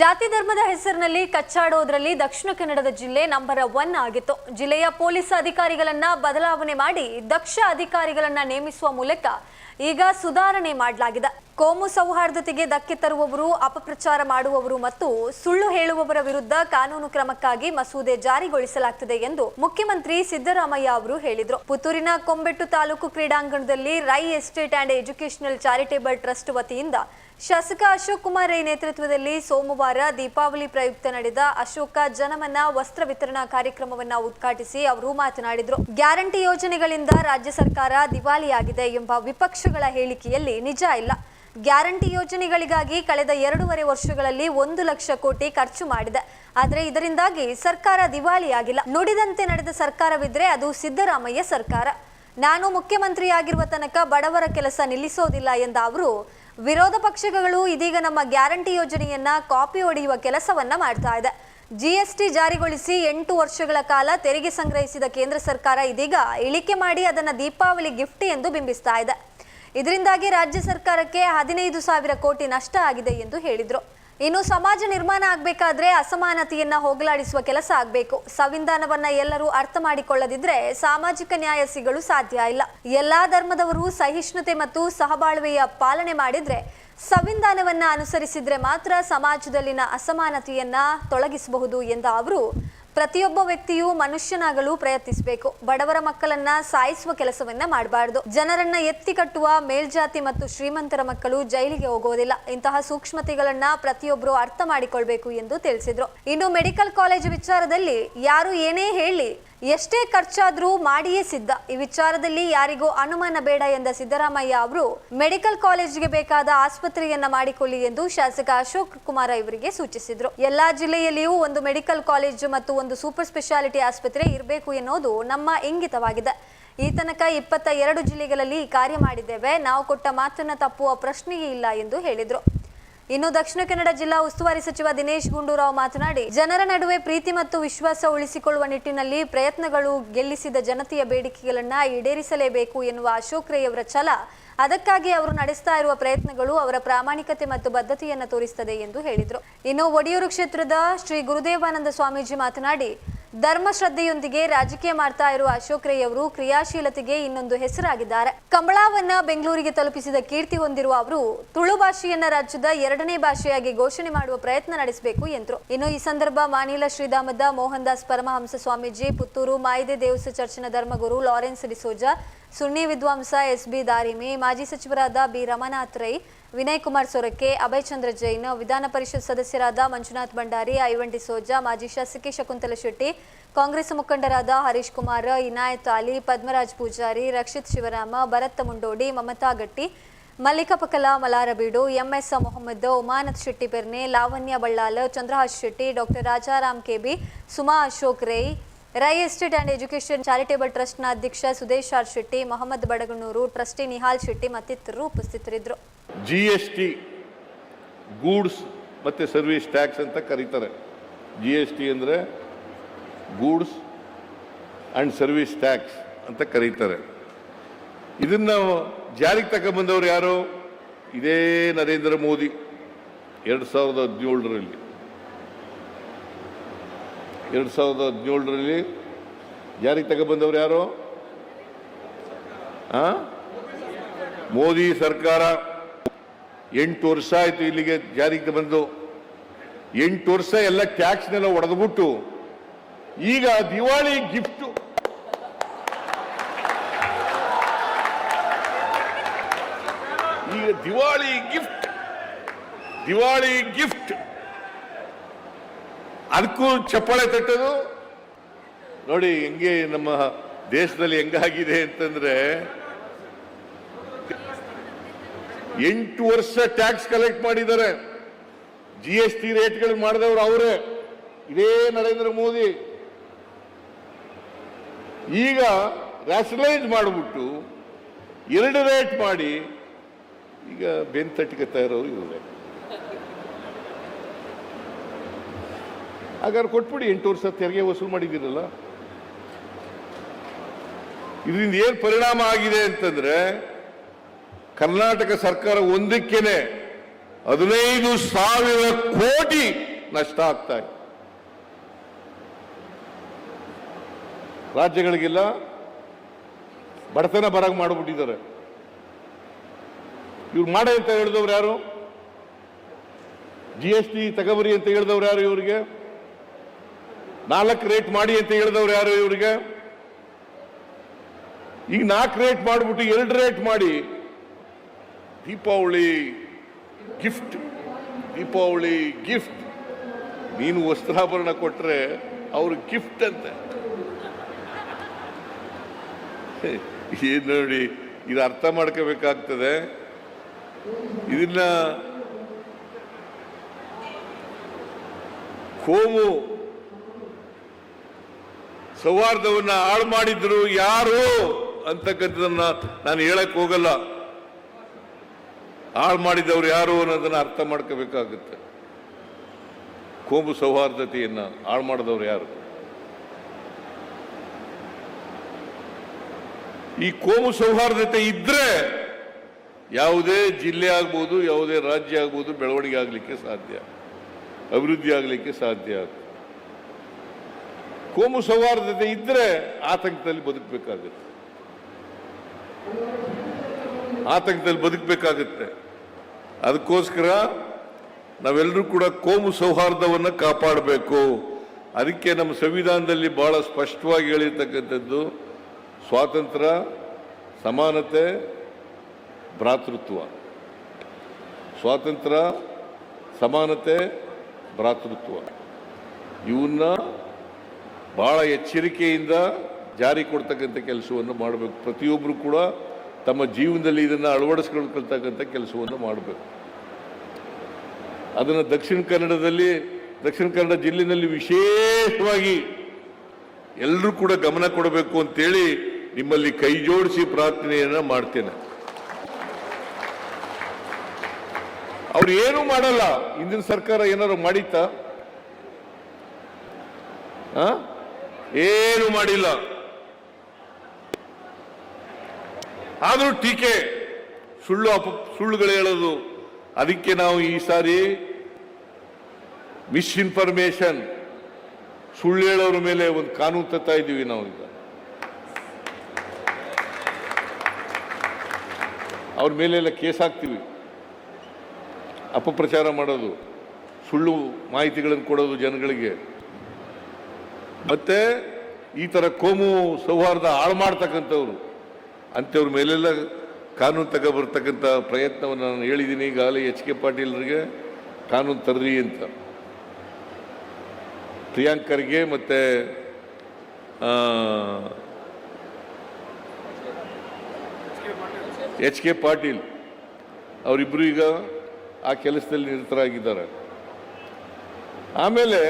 ಜಾತಿ ಧರ್ಮದ ಹೆಸರಿನಲ್ಲಿ ಕಚ್ಚಾಡೋದ್ರಲ್ಲಿ ದಕ್ಷಿಣ ಕನ್ನಡದ ಜಿಲ್ಲೆ ನಂಬರ್ ಒನ್ ಆಗಿತ್ತು. ಜಿಲ್ಲೆಯ ಪೊಲೀಸ್ ಅಧಿಕಾರಿಗಳನ್ನ ಬದಲಾವಣೆ ಮಾಡಿ ದಕ್ಷ ಅಧಿಕಾರಿಗಳನ್ನ ನೇಮಿಸುವ ಮೂಲಕ ಈಗ ಸುಧಾರಣೆ ಮಾಡಲಾಗಿದೆ. ಕೋಮು ಸೌಹಾರ್ದತೆಗೆ ಧಕ್ಕೆ ತರುವವರು, ಅಪಪ್ರಚಾರ ಮಾಡುವವರು ಮತ್ತು ಸುಳ್ಳು ಹೇಳುವವರ ವಿರುದ್ಧ ಕಾನೂನು ಕ್ರಮಕ್ಕಾಗಿ ಮಸೂದೆ ಜಾರಿಗೊಳಿಸಲಾಗುತ್ತದೆ ಎಂದು ಮುಖ್ಯಮಂತ್ರಿ ಸಿದ್ದರಾಮಯ್ಯ ಅವರು ಹೇಳಿದರು. ಪುತ್ತೂರಿನ ಕೊಂಬೆಟ್ಟು ತಾಲೂಕು ಕ್ರೀಡಾಂಗಣದಲ್ಲಿ Rai estate and educational charitable trust ವತಿಯಿಂದ ಶಾಸಕ ಅಶೋಕ್ ಕುಮಾರ್ ರೈ ನೇತೃತ್ವದಲ್ಲಿ ಸೋಮವಾರ ದೀಪಾವಳಿ ಪ್ರಯುಕ್ತ ನಡೆದ ಅಶೋಕ ಜನಮನ ವಸ್ತ್ರ ವಿತರಣಾ ಕಾರ್ಯಕ್ರಮವನ್ನು ಉದ್ಘಾಟಿಸಿ ಅವರು ಮಾತನಾಡಿದರು. ಗ್ಯಾರಂಟಿ ಯೋಜನೆಗಳಿಂದ ರಾಜ್ಯ ಸರ್ಕಾರ ದಿವಾಳಿಯಾಗಿದೆ ಎಂಬ ವಿಪಕ್ಷಗಳ ಹೇಳಿಕೆಯಲ್ಲಿ ನಿಜ ಇಲ್ಲ. ಗ್ಯಾರಂಟಿ ಯೋಜನೆಗಳಿಗಾಗಿ ಕಳೆದ ಎರಡೂವರೆ ವರ್ಷಗಳಲ್ಲಿ ಒಂದು ಲಕ್ಷ ಕೋಟಿ ಖರ್ಚು ಮಾಡಿದೆ. ಆದರೆ ಇದರಿಂದಾಗಿ ಸರ್ಕಾರ ದಿವಾಳಿಯಾಗಿಲ್ಲ. ನುಡಿದಂತೆ ನಡೆದ ಸರ್ಕಾರವಿದ್ರೆ ಅದು ಸಿದ್ದರಾಮಯ್ಯ ಸರ್ಕಾರ. ನಾನು ಮುಖ್ಯಮಂತ್ರಿಯಾಗಿರುವ ತನಕ ಬಡವರ ಕೆಲಸ ನಿಲ್ಲಿಸೋದಿಲ್ಲ ಎಂದ ಅವರು, ವಿರೋಧ ಪಕ್ಷಗಳು ಇದೀಗ ನಮ್ಮ ಗ್ಯಾರಂಟಿ ಯೋಜನೆಯನ್ನ ಕಾಪಿ ಹೊಡೆಯುವ ಕೆಲಸವನ್ನ ಮಾಡ್ತಾ ಇದೆ. ಜಿಎಸ್ಟಿ ಜಾರಿಗೊಳಿಸಿ ಎಂಟು ವರ್ಷಗಳ ಕಾಲ ತೆರಿಗೆ ಸಂಗ್ರಹಿಸಿದ ಕೇಂದ್ರ ಸರ್ಕಾರ ಇದೀಗ ಇಳಿಕೆ ಮಾಡಿ ಅದನ್ನು ದೀಪಾವಳಿ ಗಿಫ್ಟ್ ಎಂದು ಬಿಂಬಿಸ್ತಾ ಇದೆ. ಇದರಿಂದಾಗಿ ರಾಜ್ಯ ಸರ್ಕಾರಕ್ಕೆ ಹದಿನೈದು ಸಾವಿರ ಕೋಟಿ ನಷ್ಟ ಆಗಿದೆ ಎಂದು ಹೇಳಿದರು. ಇನ್ನು ಸಮಾಜ ನಿರ್ಮಾಣ ಆಗಬೇಕಾದ್ರೆ ಅಸಮಾನತೆಯನ್ನ ಹೋಗಲಾಡಿಸುವ ಕೆಲಸ ಆಗಬೇಕು. ಸಂವಿಧಾನವನ್ನ ಎಲ್ಲರೂ ಅರ್ಥ ಮಾಡಿಕೊಳ್ಳದಿದ್ರೆ ಸಾಮಾಜಿಕ ನ್ಯಾಯ ಸಿಗಲು ಸಾಧ್ಯ ಇಲ್ಲ. ಎಲ್ಲಾ ಧರ್ಮದವರು ಸಹಿಷ್ಣುತೆ ಮತ್ತು ಸಹಬಾಳ್ವೆಯ ಪಾಲನೆ ಮಾಡಿದ್ರೆ ಸಂವಿಧಾನವನ್ನ ಅನುಸರಿಸಿದ್ರೆ ಮಾತ್ರ ಸಮಾಜದಲ್ಲಿನ ಅಸಮಾನತೆಯನ್ನ ತೊಲಗಿಸಬಹುದು ಎಂದ ಅವರು ಪ್ರತಿಯೊಬ್ಬ ವ್ಯಕ್ತಿಯು ಮನುಷ್ಯನಾಗಲು ಪ್ರಯತ್ನಿಸಬೇಕು. ಬಡವರ ಮಕ್ಕಳನ್ನ ಸಾಯಿಸುವ ಕೆಲಸವನ್ನ ಮಾಡಬಾರದು. ಜನರನ್ನ ಎತ್ತಿ ಕಟ್ಟುವ, ಮೇಲ್ಜಾತಿ ಮತ್ತು ಶ್ರೀಮಂತರ ಮಕ್ಕಳು ಜೈಲಿಗೆ ಹೋಗೋದಿಲ್ಲ ಇಂತಹ ಸೂಕ್ಷ್ಮತೆಗಳನ್ನ ಪ್ರತಿಯೊಬ್ಬರು ಅರ್ಥ ಮಾಡಿಕೊಳ್ಬೇಕು ಎಂದು ತಿಳಿಸಿದ್ರು. ಇನ್ನು ಮೆಡಿಕಲ್ ಕಾಲೇಜು ವಿಚಾರದಲ್ಲಿ ಯಾರು ಏನೇ ಹೇಳಿ ಎಷ್ಟೇ ಖರ್ಚಾದ್ರೂ ಮಾಡಿಯೇ ಸಿದ್ಧ. ಈ ವಿಚಾರದಲ್ಲಿ ಯಾರಿಗೂ ಅನುಮಾನ ಬೇಡ ಎಂದ ಸಿದ್ದರಾಮಯ್ಯ ಅವರು, ಮೆಡಿಕಲ್ ಕಾಲೇಜಿಗೆ ಬೇಕಾದ ಆಸ್ಪತ್ರೆಯನ್ನ ಮಾಡಿಕೊಳ್ಳಿ ಎಂದು ಶಾಸಕ ಅಶೋಕ್ ಕುಮಾರ ಇವರಿಗೆ ಸೂಚಿಸಿದ್ರು. ಎಲ್ಲಾ ಜಿಲ್ಲೆಯಲ್ಲಿಯೂ ಒಂದು ಮೆಡಿಕಲ್ ಕಾಲೇಜು ಮತ್ತು ಒಂದು ಸೂಪರ್ ಸ್ಪೆಷಾಲಿಟಿ ಆಸ್ಪತ್ರೆ ಇರಬೇಕು ಎನ್ನುವುದು ನಮ್ಮ ಇಂಗಿತವಾಗಿದೆ. ಈ ತನಕ ಇಪ್ಪತ್ತ ಎರಡು ಜಿಲ್ಲೆಗಳಲ್ಲಿ ಕಾರ್ಯ ಮಾಡಿದ್ದೇವೆ. ನಾವು ಕೊಟ್ಟ ಮಾತನ್ನ ತಪ್ಪುವ ಪ್ರಶ್ನೆಯೇ ಇಲ್ಲ ಎಂದು ಹೇಳಿದ್ರು. ಇನ್ನು ದಕ್ಷಿಣ ಕನ್ನಡ ಜಿಲ್ಲಾ ಉಸ್ತುವಾರಿ ಸಚಿವ ದಿನೇಶ್ ಗುಂಡೂರಾವ್ ಮಾತನಾಡಿ, ಜನರ ನಡುವೆ ಪ್ರೀತಿ ಮತ್ತು ವಿಶ್ವಾಸ ಉಳಿಸಿಕೊಳ್ಳುವ ನಿಟ್ಟಿನಲ್ಲಿ ಪ್ರಯತ್ನಗಳು ಗೆಲ್ಲಿಸಿದ ಜನತೆಯ ಬೇಡಿಕೆಗಳನ್ನ ಈಡೇರಿಸಲೇಬೇಕು ಎನ್ನುವ ಅಶೋಕ್ ರೈ ಅವರ ಛಲ. ಅದಕ್ಕಾಗಿ ಅವರು ನಡೆಸ್ತಾ ಇರುವ ಪ್ರಯತ್ನಗಳು ಅವರ ಪ್ರಾಮಾಣಿಕತೆ ಮತ್ತು ಬದ್ಧತೆಯನ್ನು ತೋರಿಸುತ್ತದೆ ಎಂದು ಹೇಳಿದರು. ಇನ್ನು ಒಡಿಯೂರು ಕ್ಷೇತ್ರದ ಶ್ರೀ ಗುರುದೇವಾನಂದ ಸ್ವಾಮೀಜಿ ಮಾತನಾಡಿ ಧರ್ಮ ಶ್ರದ್ಧೆಯೊಂದಿಗೆ ರಾಜಕೀಯ ಮಾಡ್ತಾ ಇರುವ ಅಶೋಕ್ ರೈ ಅವರು ಕ್ರಿಯಾಶೀಲತೆಗೆ ಇನ್ನೊಂದು ಹೆಸರಾಗಿದ್ದಾರೆ. ಕಂಬಳಾವನ್ನ ಬೆಂಗಳೂರಿಗೆ ತಲುಪಿಸಿದ ಕೀರ್ತಿ ಹೊಂದಿರುವ ಅವರು ತುಳು ಭಾಷೆಯನ್ನ ರಾಜ್ಯದ ಎರಡನೇ ಭಾಷೆಯಾಗಿ ಘೋಷಣೆ ಮಾಡುವ ಪ್ರಯತ್ನ ನಡೆಸಬೇಕು ಎಂದರು. ಇನ್ನು ಈ ಸಂದರ್ಭ ಮಾನಿಲ ಶ್ರೀಧಾಮದ ಮೋಹನ್ ದಾಸ್ ಪರಮಹಂಸ ಸ್ವಾಮೀಜಿ, ಪುತ್ತೂರು ಮಾಯಿದೆ ದೇವಸ ಚರ್ಚಿನ ಧರ್ಮಗುರು ಲಾರೆನ್ಸ್ ಡಿಸೋಜಾ, ಸುನ್ನಿ ವಿದ್ವಾಂಸ ಎಸ್ ಬಿ ದಾರಿಮಿ, ಮಾಜಿ ಸಚಿವರಾದ ಬಿ ರಮನಾಥ್ ರೈ ವಿನಯ್ ಕುಮಾರ್ ಸೊರಕೆ, ಅಭಯ್ ಚಂದ್ರ ಜೈನ್, ವಿಧಾನ ಪರಿಷತ್ ಸದಸ್ಯರಾದ ಮಂಜುನಾಥ್ ಭಂಡಾರಿ, ಐವನ್ ಸೋಜಾ, ಮಾಜಿ ಶಾಸಕಿ ಶಕುಂತಲ ಶೆಟ್ಟಿ, ಕಾಂಗ್ರೆಸ್ ಮುಖಂಡರಾದ Harish Kumar, Inayat Ali Padmaraj Poojary, Rakshit Shivarama, Bharat Mundodi, Mamata Gatti ಮಲ್ಲಿಕಪಕಲ Malarabeedu M S Mohammed Umanath Shetty Perne, Lavanya Ballal, Chandrahas Shetty, doctor Rajaram K B, Suma Ashok Rai Rai estate and education charitable ಟ್ರಸ್ಟ್ನ ಅಧ್ಯಕ್ಷ ಸುದೇಶ್ ಆರ್ ಶೆಟ್ಟಿ, ಮೊಹಮ್ಮದ್ ಬಡಗನೂರು ಟ್ರಸ್ಟಿ ನಿಹಾಲ್ ಶೆಟ್ಟಿ ಮತ್ತಿತರರು ಉಪಸ್ಥಿತರಿದ್ದರು. ಜಿ ಎಸ್ ಟಿ ಗೂಡ್ಸ್ ಮತ್ತು ಸರ್ವಿಸ್ ಟ್ಯಾಕ್ಸ್ ಅಂತ ಕರೀತಾರೆ. G S T ಅಂದರೆ goods and service tax ಅಂತ ಕರೀತಾರೆ. ಇದನ್ನು ಜಾರಿಗೆ ತಗೊಂಬಂದವರು ಯಾರು? ಇದೇ ನರೇಂದ್ರ ಮೋದಿ, ಎರಡು ಸಾವಿರದ ಹದಿನೇಳರಲ್ಲಿ. ಎರಡು ಸಾವಿರದ ಹದಿನೇಳರಲ್ಲಿ ಜಾರಿಗೆ ತಗೊಂಬಂದವರು ಯಾರು? ಆ? ಮೋದಿ ಸರ್ಕಾರ. ಎಂಟು ವರ್ಷ ಆಯಿತು ಇಲ್ಲಿಗೆ ಜಾರಿಗೆ ಬಂದು. ಎಂಟು ವರ್ಷ ಎಲ್ಲ ಟ್ಯಾಕ್ಸ್ನೆಲ್ಲ ಒಡೆದ್ಬಿಟ್ಟು. ಈಗ ದಿವಾಳಿ ಗಿಫ್ಟ್ ಈಗ ದಿವಾಳಿ ಗಿಫ್ಟ್ ದಿವಾಳಿ ಗಿಫ್ಟ್ ಅದಕ್ಕೂ ಚಪ್ಪಾಳೆ ತಟ್ಟೋದು. ನೋಡಿ, ಹೆಂಗೆ ನಮ್ಮ ದೇಶದಲ್ಲಿ ಹೆಂಗಾಗಿದೆ ಅಂತಂದ್ರೆ ಎಂಟು ವರ್ಷ ಟ್ಯಾಕ್ಸ್ ಕಲೆಕ್ಟ್ ಮಾಡಿದ್ದಾರೆ. ಜಿ ಎಸ್ ಟಿ ರೇಟ್ಗಳು ಮಾಡಿದವರು ಅವರೇ. ಇದೇ ನರೇಂದ್ರ ಮೋದಿ. ಈಗ ರ್ಯಾಷನಲೈಸ್ ಮಾಡಿಬಿಟ್ಟು ಎರಡು ರೇಟ್ ಮಾಡಿ, ಈಗ ಬೆನ್ ತಟ್ಟಿಕೊತಾ ಇರೋರು ಇವರೇ. ಹಾಗಾದ್ರೆ ಕೊಟ್ಬಿಡಿ, ಎಂಟು ವರ್ಷ ತೆರಿಗೆ ವಸೂಲು ಮಾಡಿದ್ದೀರಲ್ಲ. ಇದರಿಂದ ಏನು ಪರಿಣಾಮ ಆಗಿದೆ ಅಂತಂದ್ರೆ ಕರ್ನಾಟಕ ಸರ್ಕಾರ ಒಂದಕ್ಕೇನೆ ಹದಿನೈದು ಸಾವಿರ ಕೋಟಿ ನಷ್ಟ ಆಗ್ತಾ ಇದೆ. ರಾಜ್ಯಗಳಿಗೆಲ್ಲ, ಬಡತನ ಬರಾಗ ಮಾಡಿಬಿಟ್ಟಿದ್ದಾರೆ. ಇವ್ರು ಮಾಡಿ ಅಂತ ಹೇಳಿದವ್ರು ಯಾರು? ಜಿ ಎಸ್ ಟಿ ತಗಬರಿ ಅಂತ ಹೇಳಿದವ್ರು ಯಾರು ಇವರಿಗೆ? ನಾಲ್ಕು ರೇಟ್ ಮಾಡಿ ಅಂತ ಹೇಳಿದವ್ರು ಯಾರು ಇವರಿಗೆ? ಈಗ ನಾಲ್ಕು ರೇಟ್ ಮಾಡಿಬಿಟ್ಟು ಎರಡು ರೇಟ್ ಮಾಡಿ ದೀಪಾವಳಿ ಗಿಫ್ಟ್ ದೀಪಾವಳಿ ಗಿಫ್ಟ್. ನೀನು ವಸ್ತ್ರಾಭರಣ ಕೊಟ್ಟರೆ ಅವ್ರ ಗಿಫ್ಟ್ ಅಂತ. ಏನು ನೋಡಿ, ಇದು ಅರ್ಥ ಮಾಡ್ಕೋಬೇಕಾಗ್ತದೆ. ಇದನ್ನ ಕೋಮು ಸೌಹಾರ್ದವನ್ನ ಹಾಳು ಮಾಡಿದ್ರು ಯಾರು ಅಂತಕ್ಕಂಥದನ್ನ ನಾನು ಹೇಳಕ್ ಹೋಗಲ್ಲ. ಹಾಳು ಮಾಡಿದವರು ಯಾರು ಅನ್ನೋದನ್ನ ಅರ್ಥ ಮಾಡ್ಕೋಬೇಕಾಗುತ್ತೆ. ಕೋಮು ಸೌಹಾರ್ದತೆಯನ್ನು ಹಾಳು ಮಾಡಿದವರು ಯಾರು? ಈ ಕೋಮು ಸೌಹಾರ್ದತೆ ಇದ್ರೆ ಯಾವುದೇ ಜಿಲ್ಲೆ ಆಗ್ಬೋದು, ಯಾವುದೇ ರಾಜ್ಯ ಆಗ್ಬೋದು ಬೆಳವಣಿಗೆ ಆಗಲಿಕ್ಕೆ ಸಾಧ್ಯ. ಅಭಿವೃದ್ಧಿ ಆಗಲಿಕ್ಕೆ ಸಾಧ್ಯ ಕೋಮು ಸೌಹಾರ್ದತೆ ಇದ್ರೆ ಆತಂಕದಲ್ಲಿ ಬದುಕಬೇಕಾಗುತ್ತೆ. ಆತಂಕದಲ್ಲಿ ಬದುಕಬೇಕಾಗುತ್ತೆ. ಅದಕ್ಕೋಸ್ಕರ ನಾವೆಲ್ಲರೂ ಕೂಡ ಕೋಮು ಸೌಹಾರ್ದವನ್ನು ಕಾಪಾಡಬೇಕು. ಅದಕ್ಕೆ ನಮ್ಮ ಸಂವಿಧಾನದಲ್ಲಿ ಬಹಳ ಸ್ಪಷ್ಟವಾಗಿ ಹೇಳಿರ್ತಕ್ಕಂಥದ್ದು, ಸ್ವಾತಂತ್ರ್ಯ, ಸಮಾನತೆ, ಭ್ರಾತೃತ್ವ. ಸ್ವಾತಂತ್ರ್ಯ, ಸಮಾನತೆ, ಭ್ರಾತೃತ್ವ. ಇವನ್ನ ಬಹಳ ಎಚ್ಚರಿಕೆಯಿಂದ ಜಾರಿ ಕೊಡ್ತಕ್ಕಂಥ ಕೆಲಸವನ್ನು ಮಾಡಬೇಕು. ಪ್ರತಿಯೊಬ್ಬರು ಕೂಡ ತಮ್ಮ ಜೀವನದಲ್ಲಿ ಇದನ್ನು ಅಳವಡಿಸ್ಕೊಳ್ತಕ್ಕಂಥ ಕೆಲಸವನ್ನು ಮಾಡಬೇಕು. ಅದನ್ನು ದಕ್ಷಿಣ ಕನ್ನಡದಲ್ಲಿ, ದಕ್ಷಿಣ ಕನ್ನಡ ಜಿಲ್ಲೆಯಲ್ಲಿ ವಿಶೇಷವಾಗಿ ಎಲ್ಲರೂ ಕೂಡ ಗಮನ ಕೊಡಬೇಕು ಅಂತೇಳಿ ನಿಮ್ಮಲ್ಲಿ ಕೈ ಜೋಡಿಸಿ ಪ್ರಾರ್ಥನೆಯನ್ನು ಮಾಡ್ತೇನೆ. ಅವ್ರು ಏನು ಮಾಡಲ್ಲ. ಹಿಂದಿನ ಸರ್ಕಾರ ಏನಾದ್ರು ಮಾಡಿತ್ತ? ಏನು ಮಾಡಿಲ್ಲ. ಆದರೂ ಟೀಕೆ, ಸುಳ್ಳು ಅಪ, ಸುಳ್ಳುಗಳು ಹೇಳೋದು. ಅದಕ್ಕೆ ನಾವು ಈ ಸಾರಿ ಮಿಸ್ಇನ್ಫಾರ್ಮೇಶನ್ ಸುಳ್ಳು ಹೇಳೋರ ಮೇಲೆ ಒಂದು ಕಾನೂನು ತತ್ತಾ ಇದ್ದೀವಿ ನಾವು ಈಗ. ಅವ್ರ ಮೇಲೆಲ್ಲ ಕೇಸ್ ಹಾಕ್ತೀವಿ. ಅಪಪ್ರಚಾರ ಮಾಡೋದು, ಸುಳ್ಳು ಮಾಹಿತಿಗಳನ್ನು ಕೊಡೋದು ಜನಗಳಿಗೆ. ಮತ್ತೆ ಈ ಥರ ಕೋಮು ಸೌಹಾರ್ದ ಹಾಳು ಮಾಡ್ತಕ್ಕಂಥವ್ರು. ಅಂಥವ್ರ ಮೇಲೆಲ್ಲ ಕಾನೂನು ತಗೊಬರ್ತಕ್ಕಂಥ ಪ್ರಯತ್ನವನ್ನು ನಾನು ಹೇಳಿದ್ದೀನಿ. ಈಗಾಗಲೇ ಎಚ್ ಕೆ ಪಾಟೀಲ್ರಿಗೆ ಕಾನೂನು ತರ್ರಿ ಅಂತ. ಪ್ರಿಯಾಂಕರ್ಗೆ ಮತ್ತೆ ಎಚ್ ಕೆ ಪಾಟೀಲ್ ಅವರಿಬ್ಬರು ಈಗ ಆ ಕೆಲಸದಲ್ಲಿ ನಿರತರಾಗಿದ್ದಾರೆ. ಆಮೇಲೆ,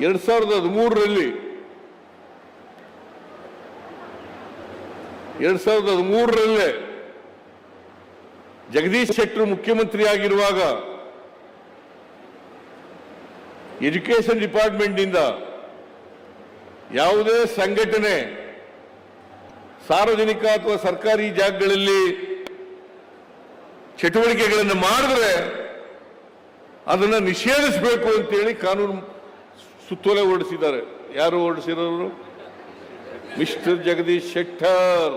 ಎರಡು ಸಾವಿರದ ಹದಿಮೂರರಲ್ಲಿ ಎರಡ್ ಸಾವಿರದ ಹದಿಮೂರರಲ್ಲೇ ಜಗದೀಶ್ ಆಗಿರುವಾಗ ಎಜುಕೇಶನ್ ಡಿಪಾರ್ಟ್ಮೆಂಟ್ನಿಂದ ಯಾವುದೇ ಸಂಘಟನೆ ಸಾರ್ವಜನಿಕ ಅಥವಾ ಸರ್ಕಾರಿ ಜಾಗಗಳಲ್ಲಿ ಚಟುವಟಿಕೆಗಳನ್ನು ಮಾಡಿದ್ರೆ ಅದನ್ನು ನಿಷೇಧಿಸಬೇಕು ಅಂತೇಳಿ ಕಾನೂನು ಸುತ್ತೋಲೆ ಹೊರಡಿಸಿದ್ದಾರೆ. ಯಾರು ಹೊರಡಿಸಿರೋರು? Mister Jagadish Shettar.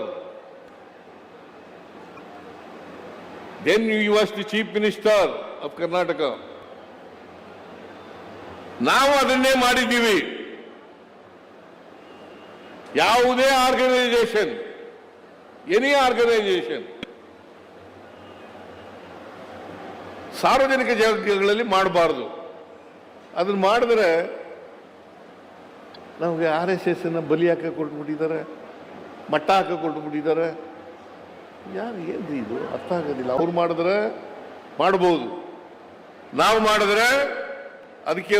Then you was the chief minister of Karnataka ನಾವು ಅದನ್ನೇ ಮಾಡಿದ್ದೀವಿ. ಯಾವುದೇ ಆರ್ಗನೈಸೇಷನ್ ಎನಿ ಆರ್ಗನೈಸೇಷನ್ ಸಾರ್ವಜನಿಕ ಜಾಗಗಳಲ್ಲಿ ಮಾಡಬಾರ್ದು. ಅದನ್ನ ಮಾಡಿದ್ರೆ ನಮಗೆ ಆರ್ ಎಸ್ ಅನ್ನ ಬಲಿ ಹಾಕಿ ಕೊಟ್ಬಿಟ್ಟಿದ್ದಾರೆ, ಮಟ್ಟ ಹಾಕ ಕೊಟ್ಬಿಟ್ಟಿದ್ದಾರೆ. ಯಾರು ಏನು ಇದು? ಅರ್ಥ ಆಗೋದಿಲ್ಲ. ಅವ್ರು ಮಾಡಿದ್ರೆ ಮಾಡ್ಬೋದು. ನಾವು ಮಾಡಿದ್ರೆ ಅದಕ್ಕೆ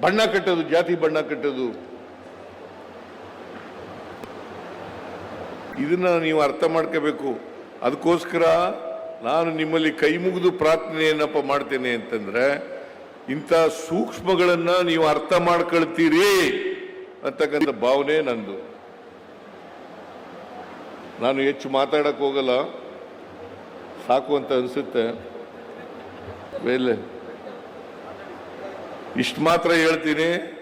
ಬಣ್ಣ ಕಟ್ಟೋದು, ಜಾತಿ ಬಣ್ಣ ಕಟ್ಟೋದು. ಇದನ್ನು ನೀವು ಅರ್ಥ ಮಾಡ್ಕೋಬೇಕು. ಅದಕ್ಕೋಸ್ಕರ ನಾನು ನಿಮ್ಮಲ್ಲಿ ಕೈ ಮುಗಿದು ಪ್ರಾರ್ಥನೆಯನ್ನಪ್ಪ ಮಾಡ್ತೇನೆ ಅಂತಂದ್ರೆ ಇಂಥ ಸೂಕ್ಷ್ಮಗಳನ್ನ ನೀವು ಅರ್ಥ ಮಾಡ್ಕೊಳ್ತೀರಿ ಅಂತಕ್ಕಂಥ ಭಾವನೆ ನಂದು. ನಾನು ಹೆಚ್ಚು ಮಾತಾಡಕ್ ಹೋಗಲ್ಲ. ಸಾಕು ಅಂತ ಅನಿಸುತ್ತೆ. ವೇಲೆ ಇಷ್ಟು ಮಾತ್ರ ಹೇಳ್ತೀನಿ.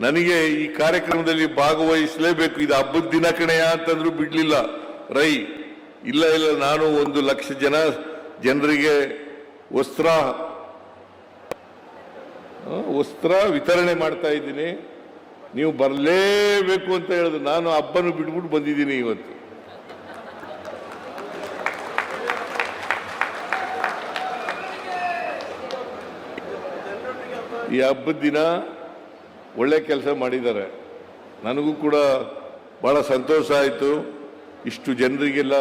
ನನಗೆ ಈ ಕಾರ್ಯಕ್ರಮದಲ್ಲಿ ಭಾಗವಹಿಸಲೇಬೇಕು. ಇದು ಹಬ್ಬದ ದಿನ ಕಣೆಯ ಅಂತಂದ್ರು ಬಿಡ್ಲಿಲ್ಲ. ರೈ, ಇಲ್ಲ ಇಲ್ಲ, ನಾನು ಒಂದು ಲಕ್ಷ ಜನ ಜನರಿಗೆ ವಸ್ತ್ರ ವಸ್ತ್ರ ವಿತರಣೆ ಮಾಡ್ತಾ ಇದ್ದೀನಿ. ನೀವು ಬರಲೇಬೇಕು ಅಂತ ಹೇಳಿದ್ರು. ನಾನು ಹಬ್ಬನೂ ಬಿಟ್ಬಿಟ್ಟು ಬಂದಿದ್ದೀನಿ ಇವತ್ತು. ಈ ಹಬ್ಬದ ದಿನ ಒಳ್ಳೆ ಕೆಲಸ ಮಾಡಿದ್ದಾರೆ. ನನಗೂ ಕೂಡ ಭಾಳ ಸಂತೋಷ ಆಯಿತು. ಇಷ್ಟು ಜನರಿಗೆಲ್ಲ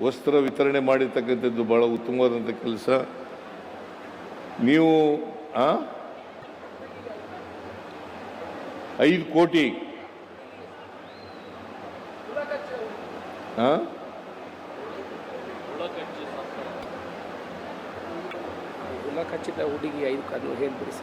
ವಸ್ತ್ರ ವಿತರಣೆ ಮಾಡಿರ್ತಕ್ಕಂಥದ್ದು ಭಾಳ ಉತ್ತಮವಾದಂಥ ಕೆಲಸ. ನೀವು, ಆ? ಐದು ಕೋಟಿ. ಹುಡುಗಿ ಐದು ಕಾಲು ಹೇಳ್ಬಿಡಿ